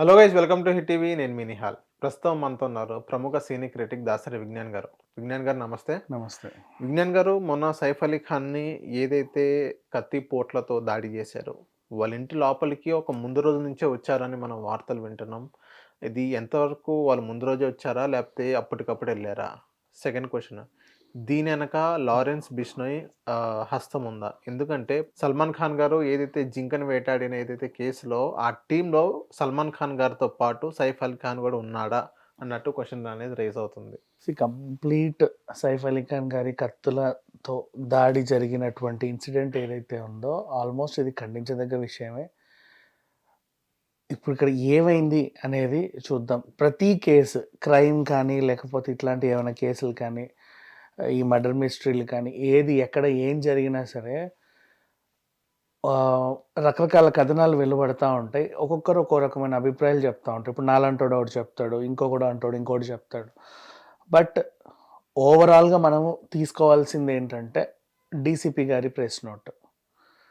Hello guys welcome to Hit TV. నేను మీ నిహాల్. ప్రస్తుతం మనతో ఉన్నారు ప్రముఖ సీనియర్ క్రిటిక్ దాసరి విజ్ఞాన్ గారు. విజ్ఞాన్ గారు నమస్తే. నమస్తే. విజ్ఞాన్ గారు మొన్న సైఫ్ అలీ ఖాన్ని ఏదైతే కత్తి పోట్లతో దాడి చేశారో వాళ్ళ ఇంటి లోపలికి ఒక ముందు రోజు నుంచే వచ్చారని మనం వార్తలు వింటున్నాం. ఇది ఎంతవరకు వాళ్ళు ముందు రోజే వచ్చారా లేకపోతే అప్పటికప్పుడు వెళ్ళారా? Second question. దీని వెనక లారెన్స్ బిష్నోయ్ హస్తం ఉందా? ఎందుకంటే సల్మాన్ ఖాన్ గారు ఏదైతే జింకను వేటాడిన ఏదైతే కేసులో ఆ టీంలో సల్మాన్ ఖాన్ గారితో పాటు సైఫ్ అలీ ఖాన్ కూడా ఉన్నాడా అన్నట్టు క్వశ్చన్ అనేది రేజ్ అవుతుంది. కంప్లీట్ సైఫ్ అలీ ఖాన్ గారి కత్తులతో దాడి జరిగినటువంటి ఇన్సిడెంట్ ఏదైతే ఉందో ఆల్మోస్ట్ ఇది ఖండించదగ్గ విషయమే. ఇప్పుడు ఇక్కడ ఏమైంది అనేది చూద్దాం. ప్రతి కేసు క్రైమ్ కానీ లేకపోతే ఇట్లాంటి ఏమైనా కేసులు కానీ ఈ మర్డర్ మిస్టరీలు కానీ ఏది ఎక్కడ ఏం జరిగినా సరే రకరకాల కథనాలు వెలువడతా ఉంటాయి. ఒక్కొక్కరు ఒక్కో రకమైన అభిప్రాయాలు చెప్తా ఉంటారు. ఇప్పుడు నాలంటోడు ఒకటి చెప్తాడు ఇంకొకడు అంటాడు ఇంకోటి చెప్తాడు. బట్ ఓవరాల్గా మనము తీసుకోవాల్సింది ఏంటంటే డీసీపీ గారి ప్రెస్ నోట్.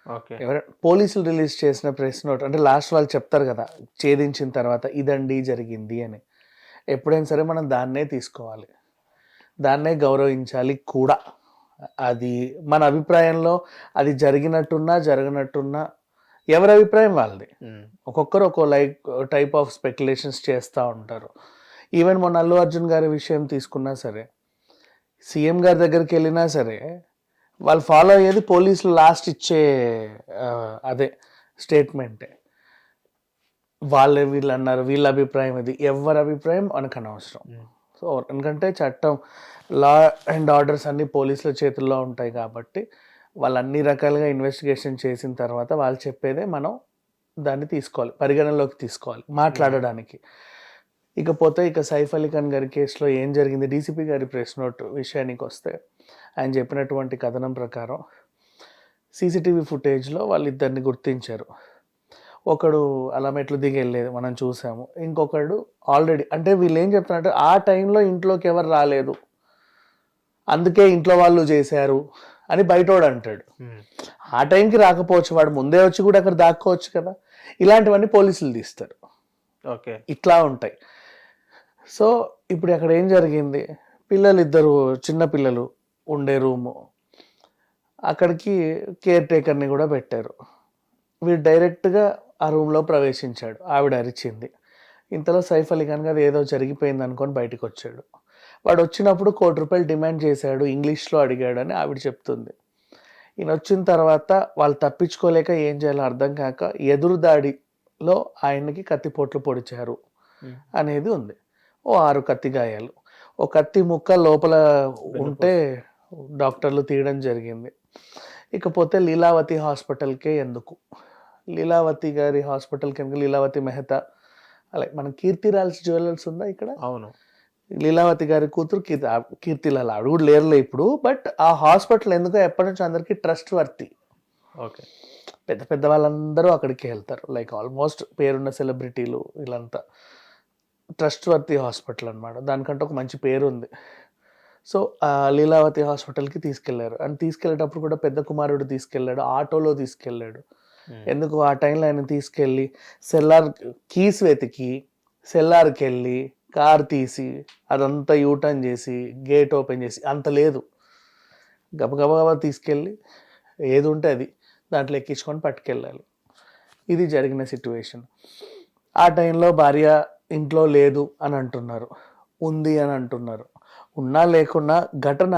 ఓకే. ఎవర పోలీసులు రిలీజ్ చేసిన ప్రెస్ నోట్ అంటే లాస్ట్ వాళ్ళు చెప్తారు కదా ఛేదించిన తర్వాత ఇదండి జరిగింది అని. ఎప్పుడైనా సరే మనం దాన్నే తీసుకోవాలి. దాన్నే గౌరవించాలి కూడా. అది మన అభిప్రాయంలో అది జరిగినట్టున్నా జరగనట్టున్నా ఎవరి అభిప్రాయం వాళ్ళది. ఒక్కొక్కరు ఒక్కో లైక్ టైప్ ఆఫ్ స్పెక్యులేషన్స్ చేస్తూ ఉంటారు. ఈవెన్ మొన్న అల్లు అర్జున్ గారి విషయం తీసుకున్నా సరే సీఎం గారి దగ్గరికి వెళ్ళినా సరే వాళ్ళు ఫాలో అయ్యేది పోలీసులు లాస్ట్ ఇచ్చే అదే స్టేట్మెంటే. వాళ్ళే వీళ్ళు అన్నారు వీళ్ళ అభిప్రాయం ఇది ఎవరి అభిప్రాయం మనకు అనవసరం సో ఎందుకంటే చట్టం లా అండ్ ఆర్డర్స్ అన్నీ పోలీసుల చేతుల్లో ఉంటాయి కాబట్టి వాళ్ళు అన్ని రకాలుగా ఇన్వెస్టిగేషన్ చేసిన తర్వాత వాళ్ళు చెప్పేదే మనం దాన్ని తీసుకోవాలి పరిగణనలోకి తీసుకోవాలి మాట్లాడడానికి. ఇకపోతే ఇక సైఫ్ అలీ ఖాన్ గారి కేసులో ఏం జరిగింది? డీసీపీ గారి ప్రెస్ నోట్ విషయానికి వస్తే ఆయన చెప్పినటువంటి కథనం ప్రకారం సీసీటీవీ ఫుటేజ్లో వాళ్ళిద్దరిని గుర్తించారు. ఒకడు అలా మెట్లు దిగి వెళ్ళేది మనం చూసాము. ఇంకొకడు ఆల్రెడీ అంటే వీళ్ళు ఏం చెప్తున్నారంటే ఆ టైంలో ఇంట్లోకి ఎవరు రాలేదు. అందుకే ఇంట్లో వాళ్ళు చేశారు అని బయటోడు అంటాడు. ఆ టైంకి రాకపోవచ్చు వాడు ముందే వచ్చి కూడా అక్కడ దాక్కోవచ్చు కదా. ఇలాంటివన్నీ పోలీసులు తీస్తారు. ఓకే. ఇట్లా ఉంటాయి. సో ఇప్పుడు అక్కడ ఏం జరిగింది? పిల్లలు ఇద్దరు చిన్న పిల్లలు ఉండే రూము. అక్కడికి కేర్ టేకర్ని కూడా పెట్టారు. వీడు డైరెక్ట్గా ఆ రూమ్లో ప్రవేశించాడు. ఆవిడ అరిచింది. ఇంతలో సైఫ్ అలీ ఖాన్ గారు ఏదో జరిగిపోయింది అనుకొని బయటకు వచ్చాడు. వాడు వచ్చినప్పుడు కోటి రూపాయలు డిమాండ్ చేశాడు ఇంగ్లీష్లో అడిగాడు అని ఆవిడ చెప్తుంది. ఈయన వచ్చిన తర్వాత వాళ్ళు తప్పించుకోలేక ఏం చేయాలో అర్థం కాక ఎదురు దాడిలో ఆయనకి కత్తిపోట్లు పొడిచారు అనేది ఉంది. ఓ ఆరు కత్తి గాయాలు. ఓ కత్తి ముక్క లోపల ఉంటే డాక్టర్లు తీయడం జరిగింది. ఇకపోతే లీలావతి హాస్పిటల్కే ఎందుకు? లీలావతి గారి హాస్పిటల్కి ఎందుకు లీలావతి మెహతా. అలాగే మన కీర్తిరాల్స్ జ్యువెలర్స్ ఉందా ఇక్కడ? అవును. లీలావతి గారి కూతురు కీర్తి కీర్తిలాల్ కూడా లేరులే ఇప్పుడు బట్ ఆ హాస్పిటల్ ఎందుకో ఎప్పటి నుంచి అందరికీ ట్రస్ట్ వర్తి. ఓకే. పెద్ద పెద్ద వాళ్ళందరూ అక్కడికి వెళ్తారు. లైక్ ఆల్మోస్ట్ పేరున్న సెలబ్రిటీలు వీళ్ళంతా ట్రస్ట్ వర్తి హాస్పిటల్ అనమాట దానికంటే ఒక మంచి పేరు ఉంది. సో లీలావతి హాస్పిటల్కి తీసుకెళ్ళారు. అండ్ తీసుకెళ్ళేటప్పుడు కూడా పెద్ద కుమారుడు తీసుకెళ్ళాడు ఆటోలో తీసుకెళ్ళాడు. Hmm. ఎందుకు ఆ టైంలో ఆయన తీసుకెళ్ళి సెల్లార్ కీస్ వెతికి సెల్లార్కి వెళ్ళి కార్ తీసి అదంతా యూటర్న్ చేసి గేట్ ఓపెన్ చేసి అంత లేదు. గబగబా తీసుకెళ్ళి ఏది ఉంటే అది దాంట్లో ఎక్కించుకొని పట్టుకెళ్ళాలి. ఇది జరిగిన సిట్యువేషన్ ఆ టైంలో భార్య ఇంట్లో లేదు అని అంటున్నారు. ఉంది అని అంటున్నారు. ఉన్నా లేకున్నా ఘటన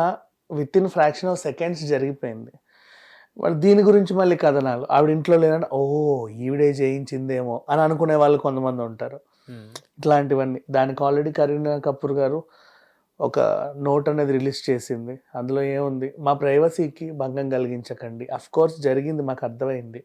within fraction of seconds జరిగిపోయింది. వాళ్ళు దీని గురించి మళ్ళీ కథనాలు. ఆవిడ ఇంట్లో లేదంటే ఓ ఈవిడే చేయించిందేమో అని అనుకునే వాళ్ళు కొంతమంది ఉంటారు. ఇట్లాంటివన్నీ. దానికి ఆల్రెడీ కరీనా కపూర్ గారు ఒక నోట్ అనేది రిలీజ్ చేసింది. అందులో ఏముంది? మా ప్రైవసీకి భంగం కలిగించకండి. అఫ్ కోర్స్ జరిగింది మాకు అర్థమైంది.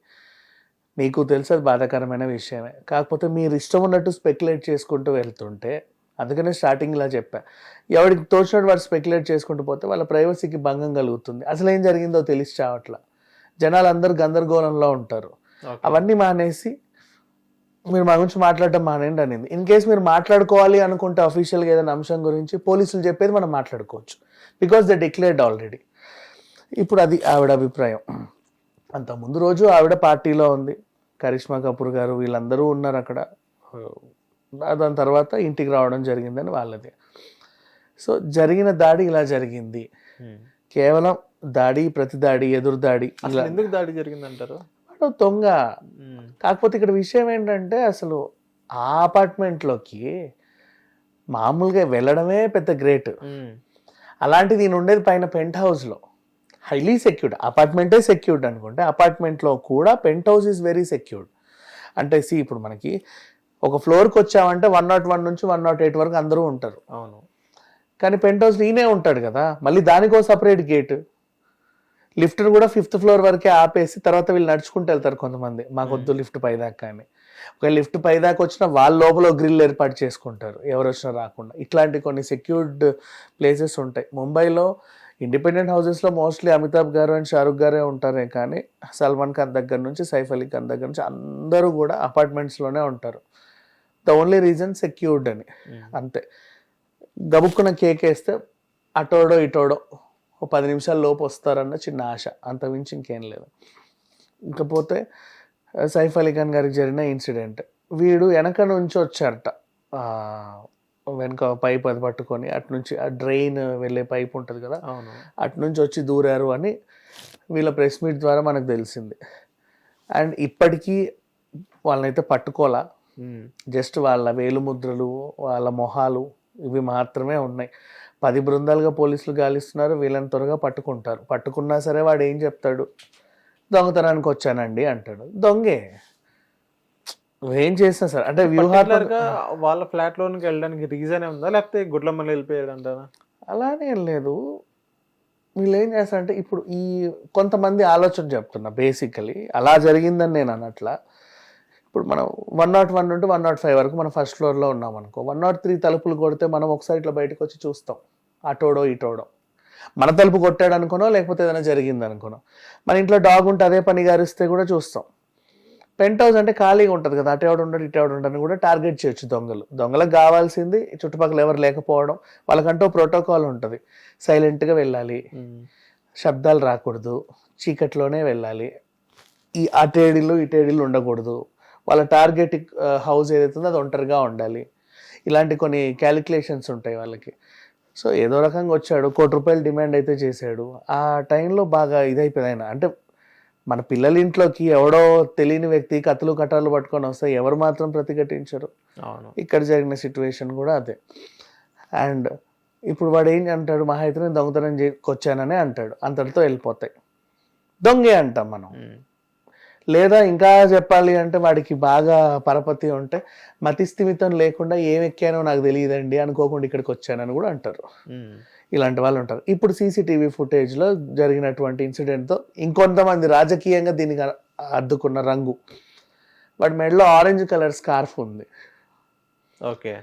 మీకు తెలుసు అది బాధాకరమైన విషయమే. కాకపోతే మీరు ఇష్టం ఉన్నట్టు స్పెక్యులేట్ చేసుకుంటూ వెళ్తుంటే అందుకనే స్టార్టింగ్ ఇలా చెప్పా. ఎవరికి తోచినట్టు వాడు స్పెక్యులేట్ చేసుకుంటూ పోతే వాళ్ళ ప్రైవసీకి భంగం కలుగుతుంది. అసలు ఏం జరిగిందో తెలిసి చావట్లా. జనాలు అందరూ గందరగోళంలో ఉంటారు. అవన్నీ మానేసి మీరు మా గురించి మాట్లాడటం మానేయండి అనింది. ఇన్ కేస్ మీరు మాట్లాడుకోవాలి అనుకుంటే అఫీషియల్గా ఏదైనా అంశం గురించి పోలీసులు చెప్పేది మనం మాట్లాడుకోవచ్చు. బికాస్ ద డిక్లేర్డ్ ఆల్రెడీ ఇప్పుడు అది ఆవిడ అభిప్రాయం. అంత ముందు రోజు ఆవిడ పార్టీలో ఉంది. కరిష్మా కపూర్ గారు వీళ్ళందరూ ఉన్నారు అక్కడ. దాని తర్వాత ఇంటికి రావడం జరిగిందని వాళ్ళది. సో జరిగిన దాడి ఇలా జరిగింది. ఉమ్. కేవలం దాడి ప్రతి దాడి ఎదురు దాడి ఎందుకు దాడి జరిగిందంటారు? దొంగ. కాకపోతే ఇక్కడ విషయం ఏంటంటే అసలు ఆ అపార్ట్మెంట్లోకి మామూలుగా వెళ్ళడమే పెద్ద గ్రేట్. అలాంటిది నేను ఉండేది పైన పెంట్ హౌస్లో. హైలీ సెక్యూర్డ్ అపార్ట్మెంటే సెక్యూర్డ్ అనుకుంటే అపార్ట్మెంట్లో కూడా penthouse is very secured అంటే సి ఇప్పుడు మనకి ఒక ఫ్లోర్కి వచ్చామంటే వన్ నాట్ వన్ నుంచి వన్ నాట్ ఎయిట్ వరకు అందరూ ఉంటారు. అవును. కానీ పెంట్ హౌస్ ఈయనే ఉంటాడు కదా. మళ్ళీ దానికో సపరేట్ గేట్ లిఫ్ట్ని కూడా ఫిఫ్త్ ఫ్లోర్ వరకే ఆపేసి తర్వాత వీళ్ళు నడుచుకుంటూ వెళ్తారు కొంతమంది. మాకొద్దు లిఫ్ట్ పైదాకా అని. ఒక లిఫ్ట్ పైదాకా వచ్చినా వాళ్ళ లోపల గ్రిల్ ఏర్పాటు చేసుకుంటారు. ఎవరు వచ్చినా రాకుండా. ఇట్లాంటి కొన్ని సెక్యూర్డ్ ప్లేసెస్ ఉంటాయి. ముంబైలో ఇండిపెండెంట్ హౌసెస్లో మోస్ట్లీ అమితాబ్ గారు అండ్ షారుఖ్ గారే ఉంటారే కానీ సల్మాన్ ఖాన్ దగ్గర నుంచి సైఫ్ అలీ ఖాన్ దగ్గర నుంచి అందరూ కూడా అపార్ట్మెంట్స్లోనే ఉంటారు. ద ఓన్లీ రీజన్ సెక్యూర్డ్ అని. ఉమ్. అంతే. గబుక్కున కేక్ వేస్తే అటోడో ఇటోడో ఓ పది నిమిషాల లోపు వస్తారన్న చిన్న ఆశ. అంతమించి ఇంకేం లేదు. ఇకపోతే సైఫ్ అలీ ఖాన్ గారికి జరిగిన ఇన్సిడెంట్. వీడు వెనక నుంచి వచ్చారట. వెనక పైప్ అది పట్టుకొని అటు నుంచి ఆ డ్రైన్ వెళ్ళే పైప్ ఉంటుంది కదా అవును. అటు నుంచి వచ్చి దూరారు అని వీళ్ళ ప్రెస్ మీట్ ద్వారా మనకు తెలిసింది. అండ్ ఇప్పటికీ వాళ్ళనైతే పట్టుకోలా. జస్ట్ వాళ్ళ వేలుముద్రలు వాళ్ళ మొహాలు ఇవి మాత్రమే ఉన్నాయి. పది బృందాలుగా పోలీసులు గాలిస్తున్నారు. వీళ్ళని త్వరగా పట్టుకుంటారు. పట్టుకున్నా సరే వాడు ఏం చెప్తాడు? దొంగతనానికి వచ్చానండి అంటాడు. దొంగే. ఏం చేసినా సరే అంటే వ్యూహాత్మక వాళ్ళ ఫ్లాట్ లోనికి వెళ్ళడానికి రీజన్ ఉందా? లేకపోతే గుడ్లమ్మలు వెళ్ళిపోయాడు అంటారా? అలానే లేదు. వీళ్ళు ఏం చేస్తారంటే ఇప్పుడు ఈ కొంతమంది ఆలోచన చెప్తున్నా బేసికలీ. అలా జరిగిందని నేను అనట్లా. ఇప్పుడు మనం వన్ నాట్ వన్ నుండి వన్ నాట్ ఫైవ్ వరకు మనం ఫస్ట్ ఫ్లోర్లో ఉన్నాం అనుకో వన్ నాట్ త్రీ తలుపులు కొడితే మనం ఒకసారి ఇట్లా బయటకు వచ్చి చూస్తాం అటోడో ఇటోడో. మన తలుపు కొట్టాడు అనుకునో లేకపోతే ఏదైనా జరిగింది అనుకునో. మన ఇంట్లో డాగ్ ఉంటే అదే పని గారిస్తే కూడా చూస్తాం. పెంట్ హౌస్ అంటే ఖాళీగా ఉంటుంది కదా అటు ఎవడు ఉండడు ఇటు ఎవడు ఉండడు కూడా టార్గెట్ చేయొచ్చు దొంగలు. దొంగలకు కావాల్సింది చుట్టుపక్కల ఎవరు లేకపోవడం వాళ్ళకంటూ ప్రోటోకాల్ ఉంటుంది. సైలెంట్గా వెళ్ళాలి. ఉమ్. శబ్దాలు రాకూడదు. చీకట్లోనే వెళ్ళాలి. ఈ అటేడిలు ఇటేడిలు ఉండకూడదు. వాళ్ళ టార్గెట్ హౌస్ ఏదైతే ఉందో అది ఒంటరిగా ఉండాలి. ఇలాంటి కొన్ని క్యాలిక్యులేషన్స్ ఉంటాయి వాళ్ళకి. సో ఏదో రకంగా వచ్చాడు కోటి రూపాయలు డిమాండ్ అయితే చేశాడు. ఆ టైంలో బాగా ఇదైపోయింది ఆయన. అంటే మన పిల్లల ఇంట్లోకి ఎవడో తెలియని వ్యక్తి కత్తులు కట్టాలు పట్టుకొని వస్తే ఎవరు మాత్రం ప్రతిఘటించరు. అవును. ఇక్కడ జరిగిన సిచ్యువేషన్ కూడా అదే. అండ్ ఇప్పుడు వాడు ఏం అంటాడు? మహా అయితే నేను దొంగతనం వచ్చాననే అంటాడు. అంతటితో వెళ్ళిపోతాయి. దొంగే అంటాం మనం. లేదా ఇంకా చెప్పాలి అంటే వాడికి బాగా పరపతి ఉంటే మతిస్థిమితం లేకుండా ఏం ఎక్కానో నాకు తెలియదండి అనుకోకుండా ఇక్కడికి వచ్చానని కూడా అంటారు. ఇలాంటి వాళ్ళు ఉంటారు. ఇప్పుడు సీసీటీవీ ఫుటేజ్లో జరిగినటువంటి ఇన్సిడెంట్తో ఇంకొంతమంది రాజకీయంగా దీనికి అద్దుకున్న రంగు. వాడి మెడలో ఆరెంజ్ కలర్ స్కార్ఫ్ ఉంది. Okay.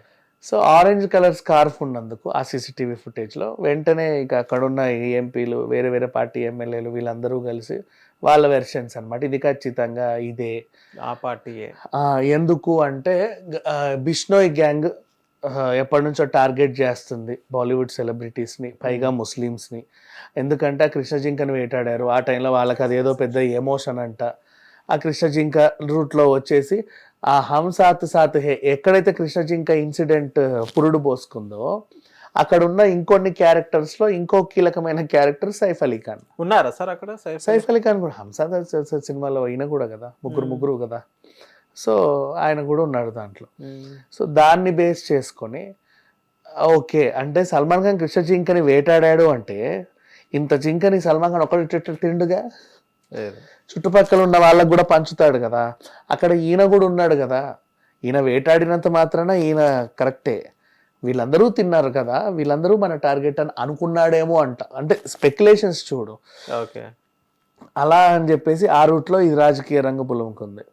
So orange colour scarf ఉన్నందుకు ఆ సీసీటీవీ ఫుటేజ్లో వెంటనే ఇక అక్కడ ఉన్న ఎంపీలు వేరే వేరే పార్టీ ఎమ్మెల్యేలు వీళ్ళందరూ కలిసి వాళ్ళ వెర్షన్స్ అన్నమాట. ఇది ఖచ్చితంగా ఇదే. ఆ పార్టీయే. ఎందుకు అంటే బిష్నోయ్ గ్యాంగ్ ఎప్పటి నుంచో టార్గెట్ చేస్తుంది బాలీవుడ్ సెలబ్రిటీస్ని పైగా ముస్లిమ్స్ని. ఎందుకంటే ఆ కృష్ణ జింకను వేటాడారు. ఆ టైంలో వాళ్ళకి అదేదో పెద్ద ఎమోషన్ అంట. ఆ కృష్ణ జింక రూట్లో వచ్చేసి ఆ హమ్ సాత్ సాత్ హే ఎక్కడైతే కృష్ణ జింక ఇన్సిడెంట్ పురుడు పోసుకుందో అక్కడ ఉన్న ఇంకొన్ని క్యారెక్టర్స్లో ఇంకో కీలకమైన క్యారెక్టర్ సైఫ్ అలీ ఖాన్. ఉన్నారా సార్ అక్కడ సైఫ్ అలీ? ఖాన్ కూడా హంసాద్ సినిమాలో అయినా కూడా కదా ముగ్గురు. ముగ్గురు కదా. సో ఆయన కూడా ఉన్నాడు దాంట్లో. సో దాన్ని బేస్ చేసుకొని ఓకే అంటే సల్మాన్ ఖాన్ కృష్ణ జింకని వేటాడాడు అంటే ఇంత జింకని సల్మాన్ ఖాన్ ఒకటి తిండుగా? చుట్టుపక్కల ఉన్న వాళ్ళకు కూడా పంచుతాడు కదా. అక్కడ ఈయన కూడా ఉన్నాడు కదా. ఈయన వేటాడినంత మాత్రాన ఈయన కరెక్టే. వీళ్ళందరూ తిన్నారు కదా వీళ్ళందరూ మన టార్గెట్ అని అనుకున్నాడేమో అంట. అంటే స్పెక్యులేషన్స్ చూడు. ఓకే అలా అని చెప్పేసి ఆ రూట్లో ఇది రాజకీయ రంగ పులుముకుంది.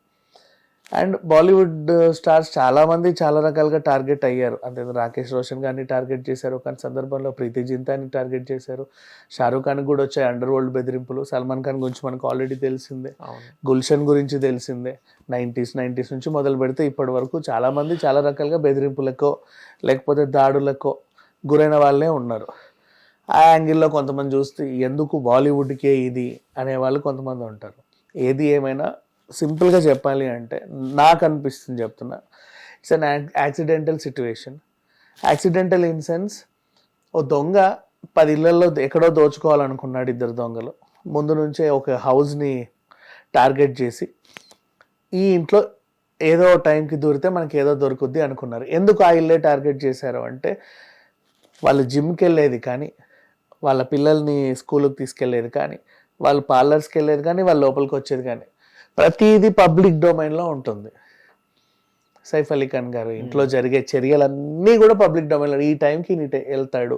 అండ్ బాలీవుడ్ స్టార్స్ చాలా మంది చాలా రకాలుగా టార్గెట్ అయ్యారు. అంతే రాకేష్ రోషన్ గారిని టార్గెట్ చేశారు కానీ సందర్భంలో ప్రీతి జింతాని టార్గెట్ చేశారు. షారూఖ్ ఖాన్ కూడా వచ్చాయి అండర్ వరల్డ్ బెదిరింపులు. సల్మాన్ ఖాన్ గురించి మనకు ఆల్రెడీ తెలిసిందే. గుల్షన్ గురించి తెలిసిందే. నైంటీస్ నైంటీస్ నుంచి మొదలు పెడితే ఇప్పటి వరకు చాలా మంది చాలా రకాలుగా బెదిరింపులకో లేకపోతే దాడులకో గురైన వాళ్ళే ఉన్నారు. ఆ యాంగిల్లో కొంతమంది చూస్తే ఎందుకు బాలీవుడ్కే ఇది? అనేవాళ్ళు కొంతమంది ఉంటారు. ఏది ఏమైనా సింపుల్గా చెప్పాలి అంటే నాకు అనిపిస్తుంది చెప్తున్నా it's an accidental situation accidental in sense ఓ దొంగ పది ఇళ్ళలో ఎక్కడో దోచుకోవాలనుకున్నాడు ఇద్దరు దొంగలు. ముందు నుంచే ఒక హౌస్ని టార్గెట్ చేసి ఈ ఇంట్లో ఏదో టైంకి దూరితే మనకి ఏదో దొరుకుద్ది అనుకున్నారు. ఎందుకు ఆ ఇల్లే టార్గెట్ చేశారు అంటే వాళ్ళు జిమ్కి వెళ్ళేది కానీ వాళ్ళ పిల్లల్ని స్కూల్కి తీసుకెళ్ళేది కానీ వాళ్ళు పార్లర్స్కి వెళ్ళేది కానీ వాళ్ళ లోపలికి వచ్చేది కానీ ప్రతిదీ పబ్లిక్ డొమైన్లో ఉంటుంది. సైఫ్ అలీ ఖాన్ గారు ఇంట్లో జరిగే చర్యలన్నీ కూడా పబ్లిక్ డొమైన్లో ఈ టైంకి నీ వెళ్తాడు.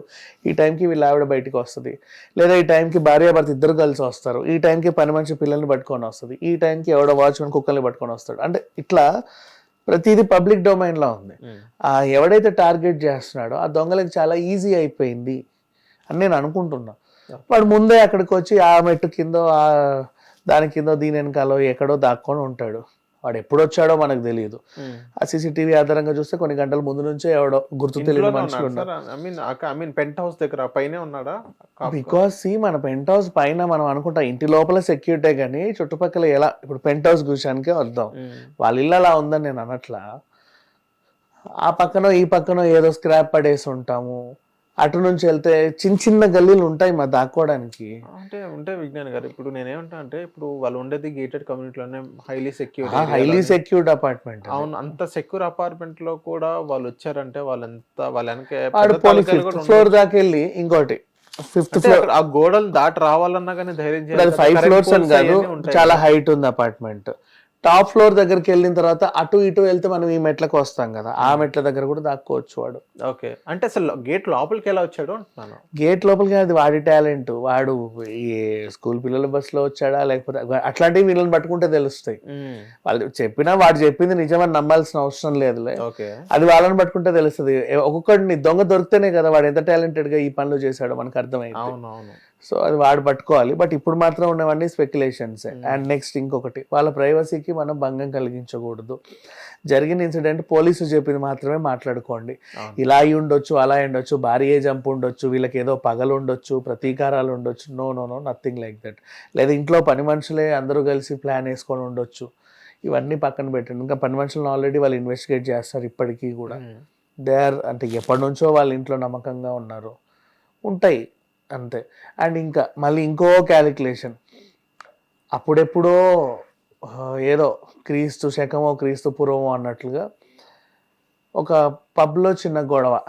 ఈ టైంకి వీళ్ళ ఆవిడ బయటికి వస్తుంది. లేదా ఈ టైంకి భార్య భర్త ఇద్దరు కలిసి వస్తారు. ఈ టైంకి పని మనిషి పిల్లల్ని పట్టుకొని వస్తుంది. ఈ టైంకి ఎవడో వాచ్మెన్ కుక్కల్ని పట్టుకొని వస్తాడు. అంటే ఇట్లా ప్రతిదీ పబ్లిక్ డొమైన్లో ఉంది. ఆ ఎవడైతే టార్గెట్ చేస్తున్నాడో ఆ దొంగలకు చాలా ఈజీ అయిపోయింది అని నేను అనుకుంటున్నా. వాడు ముందే అక్కడికి వచ్చి ఆ మెట్టు కిందో ఆ దాని కిందో దీని వెనకాలో ఎక్కడో దాక్కొని ఉంటాడు. వాడు ఎప్పుడు వచ్చాడో మనకు తెలియదు. ఆ సీసీటీవీ ఆధారంగా చూస్తే కొన్ని గంటల ముందు నుంచే ఎవడో గుర్తు తెలియని మనుషులు ఉన్నారు. I mean I mean penthouse దగ్గర పైనే ఉన్నాడా? కాపు- బికాస్ సి మన పెంట్ హౌస్ పైన మనం అనుకుంటాం ఇంటి లోపల సెక్యూరిటీ కానీ చుట్టుపక్కల ఎలా ఇప్పుడు పెంట్ హౌస్ విషయానికే వద్దాం. వాళ్ళ ఇల్లు అలా ఉందని నేను అనట్లా ఆ పక్కన ఈ పక్కన ఏదో స్క్రాప్ పడేసి ఉంటాము. అటు నుంచి వెళ్తే చిన్న చిన్న గల్లీలు ఉంటాయి మా దాక్కోవడానికి అంటే ఉంటే విజ్ఞాన్ గారు. ఇప్పుడు నేనేమంటా అంటే ఇప్పుడు వాళ్ళు ఉండేది gated కమ్యూనిటీలోనే highly secure highly secured apartment అవును అంత సెక్యూర్ అపార్ట్మెంట్లో కూడా వాళ్ళు వచ్చారంటే వాళ్ళంతా వాళ్ళ వెనక ఫ్లోర్ దాకా వెళ్ళి ఇంకోటి ఫిఫ్త్ ఫ్లోర్ ఆ గోడలు దాటి రావాలన్నా కానీ ధైర్యం. ఫైవ్ ఫ్లోర్స్ అని కాదు ఉంటాయి చాలా. హైట్ ఉంది అపార్ట్మెంట్ టాప్ ఫ్లోర్ దగ్గరికి వెళ్ళిన తర్వాత అటు ఇటు వెళ్తే మనం ఈ మెట్లకు వస్తాం కదా. ఆ మెట్ల దగ్గర కూడా దాక్కోవచ్చు వాడు. ఓకే. అంటే అసలు గేట్ లోపలికి ఎలా వచ్చాడు అంటున్నాను. గేట్ లోపలికి అది వాడి టాలెంట్. వాడు ఈ స్కూల్ పిల్లల బస్సులో వచ్చాడా లేకపోతే అట్లాంటివి వీళ్ళని పట్టుకుంటే తెలుస్తాయి. వాళ్ళు చెప్పినా వాడు చెప్పింది నిజమని నమ్మాల్సిన అవసరం లేదులే. ఓకే. అది వాళ్ళని పట్టుకుంటే తెలుస్తుంది. ఒక్కొక్కడిని దొంగ దొరికితేనే కదా వాడు ఎంత టాలెంటెడ్గా ఈ పనులు చేశాడో మనకు అర్థమైంది అవును అవును సో అది వాడు పట్టుకోవాలి. బట్ ఇప్పుడు మాత్రం ఉన్నవన్నీ స్పెక్యులేషన్స్ అండ్ నెక్స్ట్ ఇంకొకటి. వాళ్ళ ప్రైవసీకి మనం భంగం కలిగించకూడదు. జరిగిన ఇన్సిడెంట్ పోలీసు చెప్పింది మాత్రమే మాట్లాడుకోండి. ఇలా అయి ఉండొచ్చు అలా అయి ఉండొచ్చు భారీ జంప్ ఉండొచ్చు వీళ్ళకి ఏదో పగలు ఉండొచ్చు ప్రతీకారాలు ఉండొచ్చు. No no no nothing like that లేదా ఇంట్లో పని మనుషులే అందరూ కలిసి ప్లాన్ వేసుకొని ఉండొచ్చు. ఇవన్నీ పక్కన పెట్టండి. ఇంకా పని మనుషులను ఆల్రెడీ వాళ్ళు ఇన్వెస్టిగేట్ చేస్తారు ఇప్పటికీ కూడా. దే ఆర్ అంటే ఎప్పటి నుంచో వాళ్ళ ఇంట్లో నమ్మకంగా ఉన్నారు. ఉంటాయి. అంతే. అండ్ ఇంకా మళ్ళీ ఇంకో క్యాలిక్యులేషన్. అప్పుడెప్పుడో ఏదో క్రీస్తు శకమో క్రీస్తు పూర్వమో అన్నట్లుగా ఒక పబ్లో చిన్న గొడవ.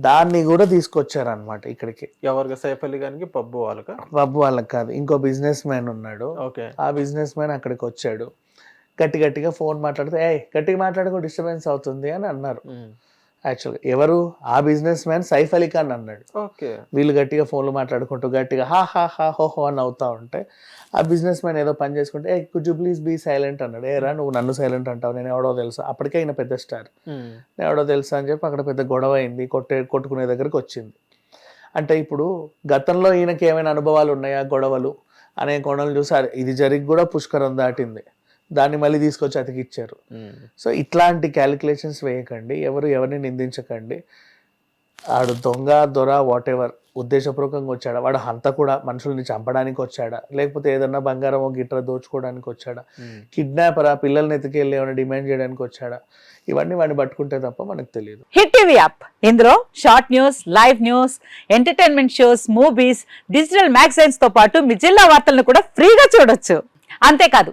దాన్ని కూడా తీసుకొచ్చారనమాట ఇక్కడికి. ఎవరికి సైఫ్ అలీ గారికి పబ్బు వాళ్ళక? పబ్ వాళ్ళకి కాదు. ఇంకో బిజినెస్ మ్యాన్ ఉన్నాడు. ఓకే. ఆ బిజినెస్ మ్యాన్ అక్కడికి వచ్చాడు. గట్టి గట్టిగా ఫోన్ మాట్లాడితే ఏ గట్టిగా మాట్లాడుకో డిస్టర్బెన్స్ అవుతుంది అని అన్నారు. యాక్చువల్గా ఎవరు? ఆ బిజినెస్ మ్యాన్ సైఫ్ అలీ ఖాన్ అన్నాడు. వీళ్ళు గట్టిగా ఫోన్లు మాట్లాడుకుంటూ గట్టిగా హా హా హా హో హో అని అవుతా ఉంటే ఆ బిజినెస్ మ్యాన్ ఏదో పని చేసుకుంటే ఏ could you please be silent అన్నాడు. ఏరా నువ్వు నన్ను సైలెంట్ అంటావు. నేను ఎవడో తెలుసా? అప్పటికే ఆయన పెద్ద స్టార్. నేను ఎవడో తెలుసా? అని చెప్పి అక్కడ పెద్ద గొడవ అయింది. కొట్టే కొట్టుకునే దగ్గరికి వచ్చింది. అంటే ఇప్పుడు గతంలో ఈయనకి ఏమైనా అనుభవాలు ఉన్నాయా? గొడవలు. అనే గొడవలు చూసి ఇది జరిగి కూడా పుష్కరం దాటింది. దాన్ని మళ్ళీ తీసుకొచ్చి అతికిచ్చారు. సో ఇట్లాంటి క్యాలిక్యులేషన్స్ వేయకండి ఎవరు ఎవరిని నిందించకండి. ఆడు దొంగ దొర వాట్ ఎవర్ ఉద్దేశపూర్వకంగా వచ్చాడా? వాడు హంత కూడా మనుషుల్ని చంపడానికి వచ్చాడా? లేకపోతే ఏదన్నా బంగారమో గిట్ర దోచుకోవడానికి వచ్చాడా. కిడ్నాపరా పిల్లల్ని ఎత్తుకెళ్ళి ఏమైనా డిమాండ్ చేయడానికి వచ్చాడా? ఇవన్నీ వాడిని పట్టుకుంటే తప్ప మనకు తెలియదు. Hit TV app. ఇందులో short news live news entertainment shows movies digital మ్యాగజైన్స్తో పాటు మీ జిల్లా వార్తలను కూడా ఫ్రీగా చూడొచ్చు. అంతేకాదు